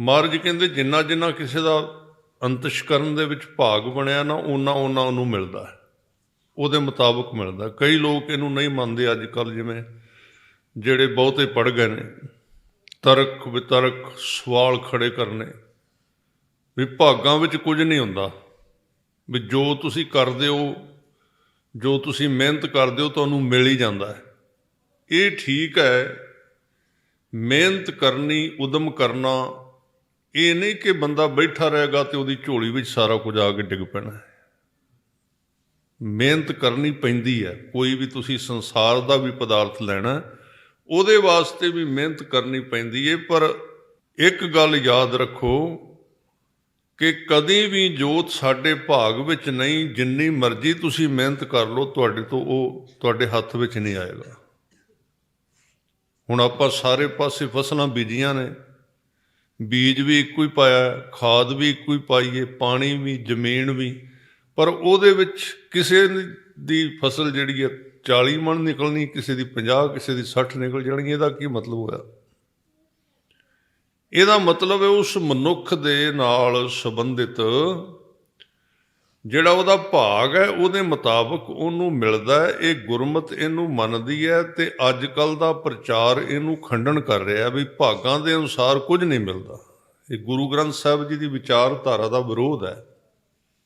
ਮਹਾਰਾਜ ਕਹਿੰਦੇ ਜਿੰਨਾ ਜਿੰਨਾ ਕਿਸੇ ਦਾ ਅੰਤਸ਼ਕਰਨ ਦੇ ਵਿੱਚ ਭਾਗ ਬਣਿਆ ਨਾ ਉਹਨਾਂ ਉਹਨਾਂ ਉਹਨੂੰ ਮਿਲਦਾ ਹੈ। ਉਹਦੇ ਮੁਤਾਬਕ ਮਿਲਦਾ ਕਈ ਲੋਕ ਇਹਨੂੰ ਨਹੀਂ ਮੰਨਦੇ ਅੱਜ ਕੱਲ ਜਿਵੇਂ ਜਿਹੜੇ ਬਹੁਤੇ ਪੜ ਗਏ ਨੇ। ਤਰਕ ਵਿਤਰਕ ਸਵਾਲ ਖੜੇ ਕਰਨੇ। ਵੀ ਭਾਗਾਂ ਵਿੱਚ ਕੁਝ ਨਹੀਂ ਹੁੰਦਾ। ਵੀ ਜੋ ਤੁਸੀਂ ਕਰਦੇ ਹੋ, ਜੋ ਤੁਸੀਂ ਮਿਹਨਤ ਕਰਦੇ ਹੋ ਤੁਹਾਨੂੰ ਮਿਲ ਹੀ ਜਾਂਦਾ ਹੈ। ਇਹ ਠੀਕ ਹੈ, ਮਿਹਨਤ ਕਰਨੀ, ਉਦਮ ਕਰਨਾ ਇਹ ਨਹੀਂ ਕਿ ਬੰਦਾ ਬੈਠਾ ਰਹੇਗਾ ਤੇ ਉਹਦੀ ਝੋਲੀ ਵਿੱਚ ਸਾਰਾ ਕੁਝ ਆ ਕੇ ਡਿੱਗ ਪੈਣਾ। ਮਿਹਨਤ ਕਰਨੀ ਪੈਂਦੀ ਹੈ। ਕੋਈ ਵੀ ਤੁਸੀਂ ਸੰਸਾਰ ਦਾ ਵੀ ਪਦਾਰਥ ਲੈਣਾ, ਉਹਦੇ ਵਾਸਤੇ ਵੀ ਮਿਹਨਤ ਕਰਨੀ ਪੈਂਦੀ ਹੈ। ਪਰ ਇੱਕ ਗੱਲ ਯਾਦ ਰੱਖੋ ਕਿ ਕਦੇ ਵੀ ਜੋਤ ਸਾਡੇ ਭਾਗ ਵਿੱਚ ਨਹੀਂ, ਜਿੰਨੀ ਮਰਜ਼ੀ ਤੁਸੀਂ ਮਿਹਨਤ ਕਰ ਲਓ, ਤੁਹਾਡੇ ਤੋਂ ਉਹ ਤੁਹਾਡੇ ਹੱਥ ਵਿੱਚ ਨਹੀਂ ਆਏਗਾ। ਹੁਣ ਆਪਾਂ ਸਾਰੇ ਪਾਸੇ ਫਸਲਾਂ ਬੀਜੀਆਂ ਨੇ। ਬੀਜ ਵੀ ਇੱਕੋ ਹੀ ਪਾਇਆ, ਖਾਦ ਵੀ ਇੱਕੋ ਹੀ ਪਾਈਏ, ਪਾਣੀ ਵੀ, ਜ਼ਮੀਨ ਵੀ। ਪਰ ਉਹਦੇ ਵਿੱਚ ਕਿਸੇ ਦੀ ਫਸਲ ਜਿਹੜੀ ਹੈ 40 ਮਣ ਨਿਕਲਣੀ, ਕਿਸੇ ਦੀ 50 ਕਿਸੇ ਦੀ 60 ਨਿਕਲ ਜਾਣੀ, ਇਹਦਾ ਕੀ ਮਤਲਬ ਹੋਇਆ? ਇਹਦਾ ਮਤਲਬ ਹੈ ਉਸ ਮਨੁੱਖ ਦੇ ਨਾਲ ਸੰਬੰਧਿਤ ਜਿਹੜਾ ਉਹਦਾ ਭਾਗ ਹੈ, ਉਹਦੇ ਮੁਤਾਬਕ ਉਹਨੂੰ ਮਿਲਦਾ ਹੈ, ਇਹ ਗੁਰਮਤ ਇਹਨੂੰ ਮੰਨਦੀ ਹੈ ਤੇ ਅੱਜ ਕੱਲ ਦਾ ਪ੍ਰਚਾਰ ਇਹਨੂੰ ਖੰਡਨ ਕਰ ਰਿਹਾ ਵੀ ਭਾਗਾਂ ਦੇ ਅਨੁਸਾਰ ਕੁਝ ਨਹੀਂ ਮਿਲਦਾ। ਇਹ ਗੁਰੂ ਗ੍ਰੰਥ ਸਾਹਿਬ ਜੀ ਦੀ ਵਿਚਾਰਧਾਰਾ ਦਾ ਵਿਰੋਧ ਹੈ।